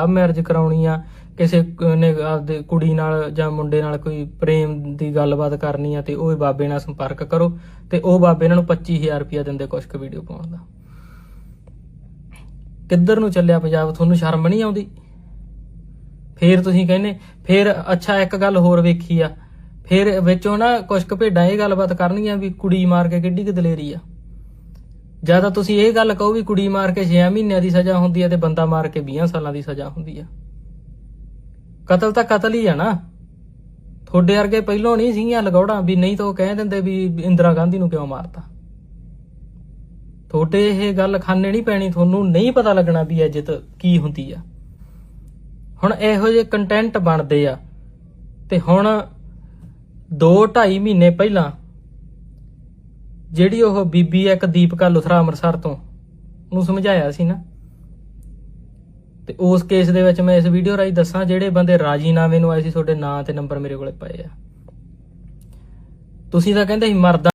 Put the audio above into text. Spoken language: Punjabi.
ਲਵ ਮੈਰਿਜ ਕਰਾਉਣੀ ਆ, ਕਿਸੇ ਨੇ ਆਪਦੇ ਕੁੜੀ ਨਾਲ ਜਾਂ ਮੁੰਡੇ ਨਾਲ ਕੋਈ ਪ੍ਰੇਮ ਦੀ ਗੱਲਬਾਤ ਕਰਨੀ ਆ ਤੇ ਉਹ ਬਾਬੇ ਨਾਲ ਸੰਪਰਕ ਕਰੋ ਤੇ ਉਹ ਬਾਬੇ ਇਹਨਾਂ ਨੂੰ 25000 ਰੁਪਇਆ ਦਿੰਦੇ ਕੁਛ ਕੁ ਵੀਡੀਓ ਪਾਉਣ ਦਾ। ਕਿੱਧਰ ਨੂੰ ਚੱਲਿਆ ਪੰਜਾਬ? ਤੁਹਾਨੂੰ ਸ਼ਰਮ ਨਹੀਂ ਆਉਂਦੀ? ਫੇਰ ਤੁਸੀਂ ਕਹਿੰਦੇ, ਫੇਰ ਅੱਛਾ ਇੱਕ ਗੱਲ ਹੋਰ ਵੇਖੀ ਆ, ਫੇਰ ਵਿੱਚੋਂ ਨਾ ਕੁਝ ਕੁ ਭੇਡਾਂ ਇਹ ਗੱਲਬਾਤ ਕਰਨੀਆਂ ਵੀ ਕੁੜੀ ਮਾਰ ਕੇ ਕਿੱਡੀ ਕਿ ਦਲੇਰੀ ਆ। ਜਾਂ ਤਾਂ ਤੁਸੀਂ ਇਹ ਗੱਲ ਕਹੋ ਵੀ ਕੁੜੀ ਮਾਰ ਕੇ 6 ਮਹੀਨਿਆਂ ਦੀ ਸਜ਼ਾ ਹੁੰਦੀ ਹੈ ਤੇ ਬੰਦਾ ਮਾਰ ਕੇ 20 ਸਾਲਾਂ ਦੀ ਸਜ਼ਾ ਹੁੰਦੀ ਆ। ਕਤਲ ਤਾਂ ਕਤਲ ਹੀ ਹੈ ਨਾ। ਤੁਹਾਡੇ ਵਰਗੇ ਪਹਿਲੋਂ ਨਹੀਂ ਸੀਗੀਆਂ ਲਗੌੜਾਂ ਵੀ ਨਹੀਂ ਤਾਂ ਉਹ ਕਹਿ ਦਿੰਦੇ ਵੀ ਇੰਦਰਾ ਗਾਂਧੀ ਨੂੰ ਕਿਉਂ ਮਾਰਤਾ। ਤੁਹਾਡੇ ਇਹ ਗੱਲ ਖਾਨੇ ਨਹੀਂ ਪੈਣੀ, ਤੁਹਾਨੂੰ ਨਹੀਂ ਪਤਾ ਲੱਗਣਾ ਵੀ ਇੱਜ਼ਤ ਕੀ ਹੁੰਦੀ ਆ। ਹੁਣ ਇਹੋ ਜਿਹੇ ਕੰਟੈਂਟ ਬਣਦੇ ਆ ਤੇ ਹੁਣ 2 2.5 ਮਹੀਨੇ ਪਹਿਲਾਂ ਜਿਹੜੀ ਉਹ ਬੀਬੀ ਆ, ਇੱਕ ਦੀਪਕਾ ਲੁਥਰਾ ਅੰਮ੍ਰਿਤਸਰ ਤੋਂ, ਉਹਨੂੰ ਸਮਝਾਇਆ ਸੀ ਨਾ। ਤੇ ਉਸ ਕੇਸ ਦੇ ਵਿੱਚ ਮੈਂ ਇਸ ਵੀਡੀਓ ਰਾਹੀਂ ਦੱਸਾਂ, ਜਿਹੜੇ ਬੰਦੇ ਰਾਜੀਨਾਮੇ ਨੂੰ ਆਏ ਸੀ, ਤੁਹਾਡੇ ਨਾਂ ਤੇ ਨੰਬਰ ਮੇਰੇ ਕੋਲੇ ਪਏ ਆ। ਤੁਸੀਂ ਤਾਂ ਕਹਿੰਦੇ ਸੀ, ਮਰਦਾ